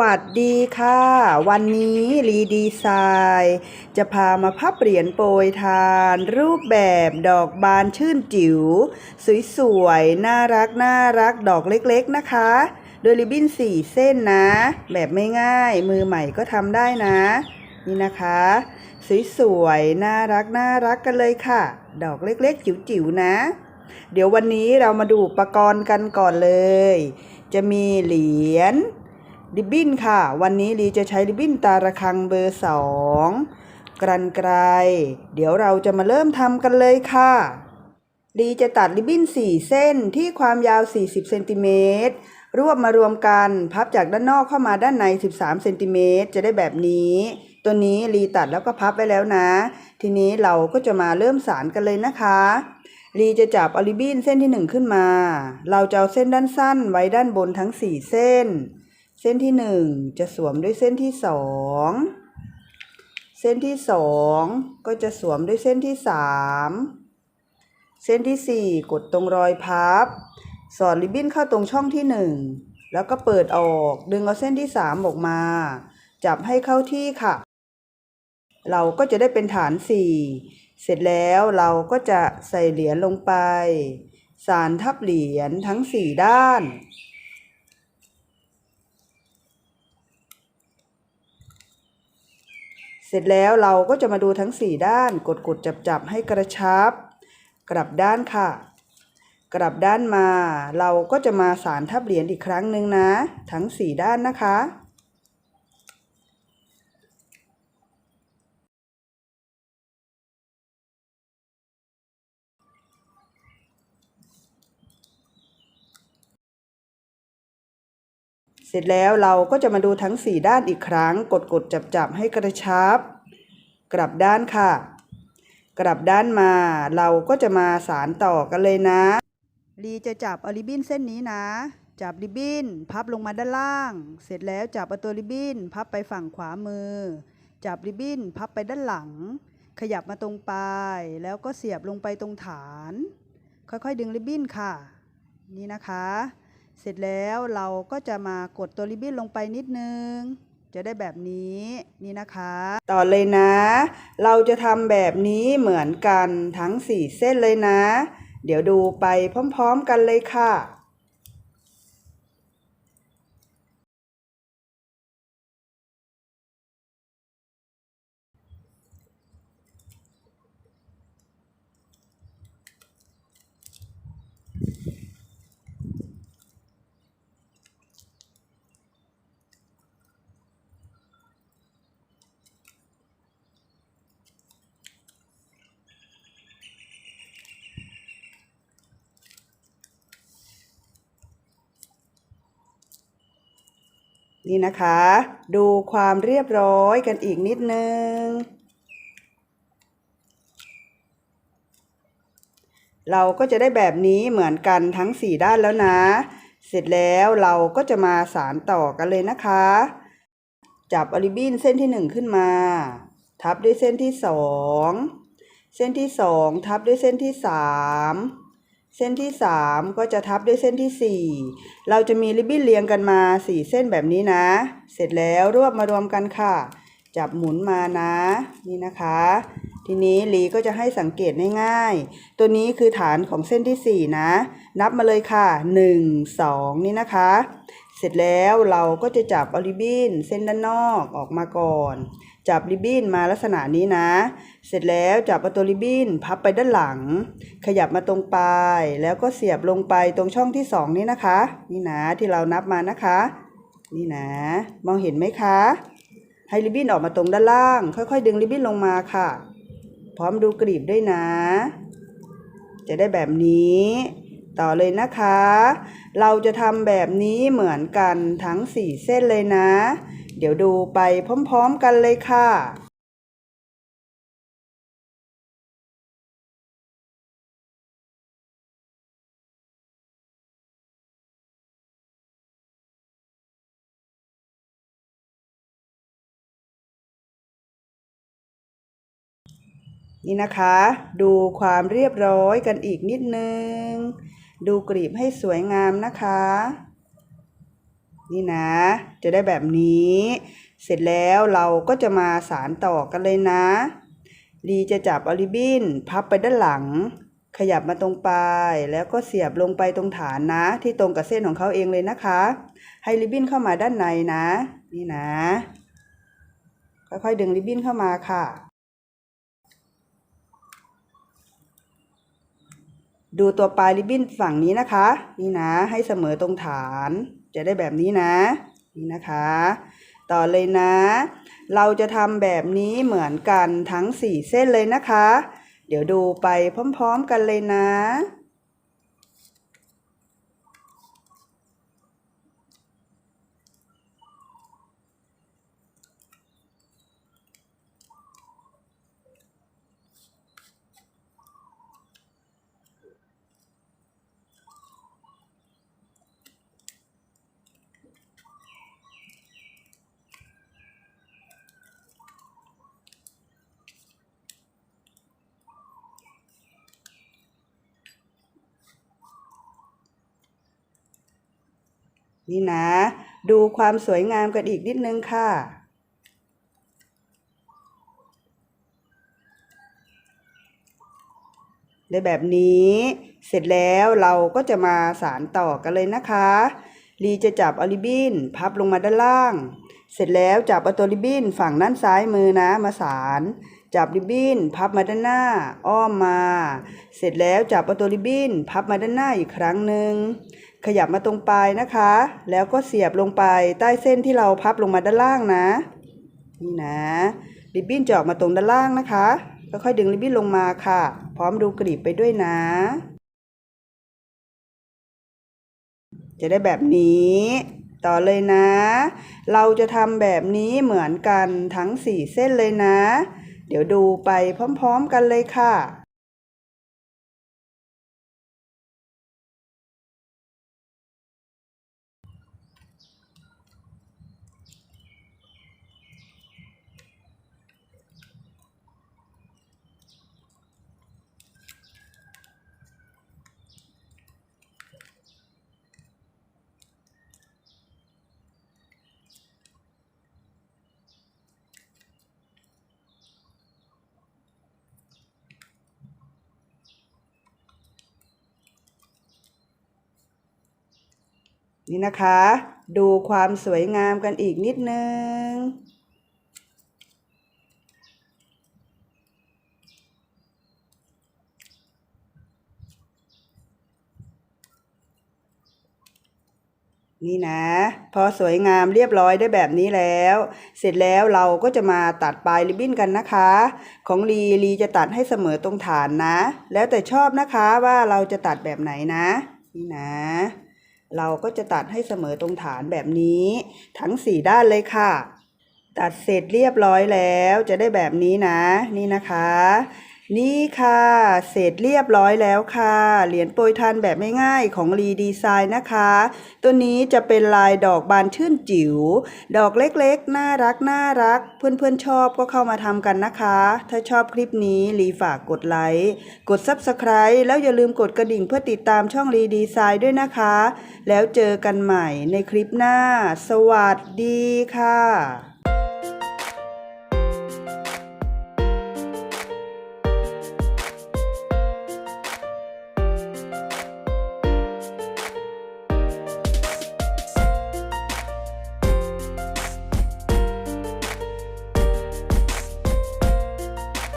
วัสดีค่ะ วันนี้รีดีไซน์จะพามาพับเหรียญโปรยทาน รูปแบบดอกบานชื่นจิ๋ว สวยๆ น่ารักน่ารักดอกเล็กๆนะคะ โดยริบบิ้นสี่เส้นนะ แบบไม่ง่าย มือใหม่ก็ทำได้นะ นี่นะคะ สวยๆ น่ารักน่ารักกันเลยค่ะ ดอกเล็กๆ จิ๋วๆ นะ เดี๋ยววันนี้เรามาดูอุปกรณ์กันก่อนเลย จะมีเหรียญ ริบบิ้นค่ะ วันนี้ลีจะใช้ริบบิ้นตาระคังเบอร์สองกรันไกรเดี๋ยวเราจะมาเริ่มทำกันเลยค่ะลีจะตัดริบบิ้น 4 เส้นที่ความยาว 40 เซนติเมตร รวบมารวมกัน พับจากด้านนอกเข้ามาด้านใน 13 เซนติเมตรจะได้แบบนี้ ตัวนี้ลีตัดแล้วก็พับไว้แล้วนะ ทีนี้เราก็จะมาเริ่มสารกันเลยนะคะลีจะจับอาริบบิ้นเส้นที่ 1 ขึ้นมา เราจะเอาเส้นด้านสั้นไว้ด้านบนทั้ง 4 เส้น เส้นที่หนึ่งจะสวมด้วยเส้นที่สองเส้นที่สองก็จะสวมด้วยเส้นที่สามเส้นที่สี่กดตรงรอยพับ สอดริบบิ้นเข้าตรงช่องที่หนึ่งแล้วก็เปิดออก ดึงเอาเส้นที่สามออกมา จับให้เข้าที่ค่ะ เราก็จะได้เป็นฐานสี่เสร็จแล้วเราก็จะใส่เหรียญลงไป สารทับเหรียญทั้งสี่ด้าน เสร็จแล้วเราก็จะมาดูทั้ง 4 ด้านกดกดจับจับให้กระชับ กลับด้านค่ะ กลับด้านมา เราก็จะมาสารทับเหรียญอีกครั้งหนึ่งนะ ทั้ง 4 ด้านนะคะ เสร็จแล้วเราก็จะมาดูทั้ง 4 ด้านอีกครั้ง กดกดจับจับให้กระชับ กลับด้านค่ะ กลับด้านมา เราก็จะมาสารต่อกันเลยนะ ลีจะจับเอาริบบิ้นเส้นนี้นะ จับริบบิ้น พับลงมาด้านล่าง เสร็จแล้วจับเอาตัวริบบิ้น พับไปฝั่งขวามือ จับริบบิ้น พับไปด้านหลัง ขยับมาตรงปลาย แล้วก็เสียบลงไปตรงฐาน ค่อยๆ ดึงริบบิ้นค่ะ นี่นะคะ เสร็จแล้วเราก็จะมากดตัวริบบิ้นลงไปนิดนึง จะได้แบบนี้นี่นะคะ ต่อเลยนะ เราจะทำแบบนี้เหมือนกันทั้ง 4 เส้นเลยนะ เดี๋ยวดูไปพร้อมๆกันเลยค่ะ นี่นะคะ ดูความเรียบร้อยกันอีกนิดนึง เราก็จะได้แบบนี้เหมือนกันทั้ง 4 ด้านแล้วนะ เสร็จแล้วเราก็จะมาสารต่อกันเลยนะคะ จับอริบินเส้นที่ 1 ขึ้นมา ทับด้วยเส้นที่ 2 เส้นที่ 2 ทับด้วยเส้นที่ 3 เส้นที่ 3 ก็จะทับด้วยเส้นที่ 4 เราจะมีริบบิ้นเรียงกันมา 4 เส้นแบบนี้นะ เสร็จแล้วรวบมารวมกันค่ะ จับหมุนมานะ นี่นะคะ ทีนี้ลีก็จะให้สังเกตง่ายๆ ตัวนี้คือฐานของเส้นที่ 4 นะ นับมาเลยค่ะ 1 2 นี่นะคะ เสร็จแล้วเราก็จะจับอาริบบิ้นเส้นด้านนอกออกมาก่อน จับริบบิ้นมาลักษณะนี้นะ เสร็จแล้วจับเอาตัวริบบิ้นพับไปด้านหลัง ขยับมาตรงปลาย แล้วก็เสียบลงไปตรงช่องที่สองนี้นะคะ นี่นะที่เรานับมานะคะ นี่นะ มองเห็นไหมคะ ให้ริบบิ้นออกมาตรงด้านล่าง ค่อยๆ ดึงริบบิ้นลงมาค่ะ พร้อมดูกรีบด้วยนะ จะได้แบบนี้ต่อเลยนะคะ เราจะทำแบบนี้เหมือนกันทั้ง 4 เส้นเลยนะ เดี๋ยวดูไปพร้อมๆกันเลยค่ะ นี่นะคะ ดูความเรียบร้อยกันอีกนิดนึง ดูกรีบให้สวยงามนะคะ นี่นะ จะได้แบบนี้ เสร็จแล้วเราก็จะมาสารต่อกันเลยนะ ลีจะจับอาริบินพับไปด้านหลัง ขยับมาตรงปลายแล้วก็เสียบลงไปตรงฐานนะ ที่ตรงกับเส้นของเขาเองเลยนะคะ ให้ริบบิ้นเข้ามาด้านในนะ นี่นะ ค่อยๆดึงริบบิ้นเข้ามาค่ะดูตัวปลายริบบิ้นฝั่งนี้นะคะ นี่นะให้เสมอตรงฐาน จะได้แบบนี้นะนี่นะคะ ต่อเลยนะ เราจะทำแบบนี้เหมือนกันทั้ง 4 เส้นเลยนะคะ เดี๋ยวดูไปพร้อม ๆ กันเลยนะ นี่นะ ดูความสวยงามกันอีกนิดนึงค่ะ ได้แบบนี้เสร็จแล้วเราก็จะมาสารต่อกันเลยนะคะลีจะจับอาริบินพับลงมาด้านล่าง เสร็จแล้วจับเอาตัวริบบิ้นฝั่งด้านซ้ายมือนะมาสารจับริบบิ้นพับมาด้านหน้า อ้อมมา เสร็จแล้วจับเอาตัวริบบิ้นพับมาด้านหน้าอีกครั้งหนึ่ง ขยับมาตรงปลายนะคะ แล้วก็เสียบลงไปใต้เส้นที่เราพับลงมาด้านล่างนะ นี่นะ ริบบิ้นจะออกมาตรงด้านล่างนะคะค่อยๆดึงริบบิ้นลงมาค่ะ พร้อมดูกลีบไปด้วยนะ จะได้แบบนี้ ต่อเลยนะ เราจะทำแบบนี้เหมือนกันทั้ง 4 เส้นเลยนะ เดี๋ยวดูไปพร้อมๆกันเลยค่ะ นี่นะคะ ดูความสวยงามกันอีกนิดนึง นี่นะ พอสวยงามเรียบร้อยได้แบบนี้แล้ว เสร็จแล้วเราก็จะมาตัดปลายริบบิ้นกันนะคะ ของลีลีจะตัดให้เสมอตรงฐานนะ แล้วแต่ชอบนะคะว่าเราจะตัดแบบไหนนะ นี่นะ เราก็จะตัดให้เสมอตรงฐานแบบนี้ ทั้งสี่ด้านเลยค่ะ ตัดเสร็จเรียบร้อยแล้วจะได้แบบนี้นะ นี่นะคะ นี่ค่ะ เสร็จเรียบร้อยแล้วค่ะ เหรียญโปรยทานแบบง่ายๆของรีดีไซน์นะคะ ตัวนี้จะเป็นลายดอกบานชื่นจิ๋ว ดอกเล็กๆ น่ารักน่ารัก เพื่อนๆชอบก็เข้ามาทำกันนะคะ ถ้าชอบคลิปนี้รีฝากกดไลค์ กด Subscribe แล้วอย่าลืมกดกระดิ่งเพื่อติดตามช่องรีดีไซน์ด้วยนะคะ แล้วเจอกันใหม่ในคลิปหน้า สวัสดีค่ะ